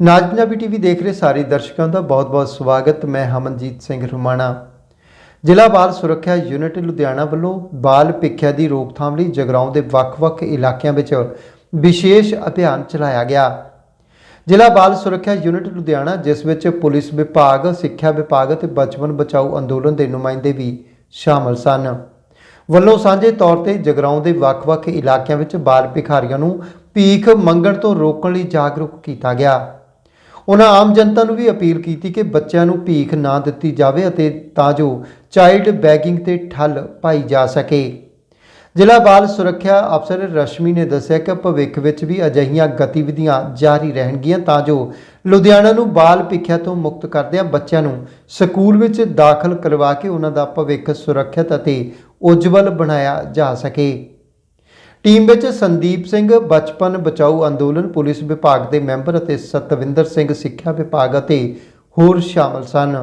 ਨਾਜ Punjabi TV ਦੇਖ ਰਹੇ ਸਾਰੇ ਦਰਸ਼ਕਾਂ ਦਾ ਬਹੁਤ-ਬਹੁਤ ਸਵਾਗਤ। ਮੈਂ ਹਮਨਜੀਤ ਸਿੰਘ ਰੁਮਾਣਾ। ਜ਼ਿਲ੍ਹਾ ਬਾਲ ਸੁਰੱਖਿਆ ਯੂਨਿਟ ਲੁਧਿਆਣਾ ਵੱਲੋਂ ਬਾਲ ਭਿੱਖਿਆ ਦੀ ਰੋਕਥਾਮ ਲਈ ਜਗਰਾਉਂ ਦੇ ਵੱਖ-ਵੱਖ ਇਲਾਕਿਆਂ ਵਿੱਚ ਵਿਸ਼ੇਸ਼ ਅਭਿਆਨ ਚਲਾਇਆ ਗਿਆ। ਜ਼ਿਲ੍ਹਾ ਬਾਲ ਸੁਰੱਖਿਆ ਯੂਨਿਟ ਲੁਧਿਆਣਾ, ਜਿਸ ਵਿੱਚ ਪੁਲਿਸ ਵਿਭਾਗ, ਸਿੱਖਿਆ ਵਿਭਾਗ ਅਤੇ ਬਚਪਨ ਬਚਾਓ ਅੰਦੋਲਨ ਦੇ ਨੁਮਾਇੰਦੇ ਵੀ ਸ਼ਾਮਲ ਸਨ। ਵੱਲੋਂ ਸਾਂਝੇ ਤੌਰ ਤੇ ਜਗਰਾਉਂ ਦੇ ਵੱਖ-ਵੱਖ ਇਲਾਕਿਆਂ ਵਿੱਚ ਬਾਲ ਭਿਖਾਰੀਆਂ ਨੂੰ ਭੀਖ ਮੰਗਣ ਤੋਂ ਰੋਕਣ ਲਈ ਜਾਗਰੂਕ ਕੀਤਾ ਗਿਆ। ਉਹਨਾਂ ਆਮ ਜਨਤਾ ਨੂੰ ਵੀ ਅਪੀਲ ਕੀਤੀ ਕਿ ਬੱਚਿਆਂ ਨੂੰ ਭੀਖ ਨਾ ਦਿੱਤੀ ਜਾਵੇ ਅਤੇ ਤਾਂ ਜੋ ਚਾਈਲਡ ਬੈਗਿੰਗ ਤੇ ਠੱਲ ਪਾਈ ਜਾ ਸਕੇ। ਜ਼ਿਲ੍ਹਾ ਬਾਲ ਸੁਰੱਖਿਆ ਅਫਸਰ ਰਸ਼ਮੀ ਨੇ ਦੱਸਿਆ ਕਿ ਭਵਿੱਖ ਵਿੱਚ ਵੀ ਅਜਿਹੀਆਂ ਗਤੀਵਿਧੀਆਂ ਜਾਰੀ ਰਹਿਣਗੀਆਂ ਤਾਂ ਜੋ ਲੁਧਿਆਣਾ ਨੂੰ ਬਾਲ ਭਿੱਖਿਆ ਤੋਂ ਮੁਕਤ ਕਰਦਿਆਂ ਬੱਚਿਆਂ ਨੂੰ ਸਕੂਲ ਵਿੱਚ ਦਾਖਲ ਕਰਵਾ ਕੇ ਉਹਨਾਂ ਦਾ ਭਵਿੱਖ ਸੁਰੱਖਿਅਤ ਅਤੇ ਉਜਵਲ ਬਣਾਇਆ ਜਾ ਸਕੇ। ਟੀਮ ਵਿੱਚ ਸੰਦੀਪ ਸਿੰਘ, ਬਚਪਨ ਬਚਾਓ ਅੰਦੋਲਨ, ਪੁਲਿਸ ਵਿਭਾਗ ਦੇ ਮੈਂਬਰ ਅਤੇ ਸਤਵਿੰਦਰ ਸਿੰਘ ਸਿੱਖਿਆ ਵਿਭਾਗ ਅਤੇ ਹੋਰ ਸ਼ਾਮਲ ਸਨ।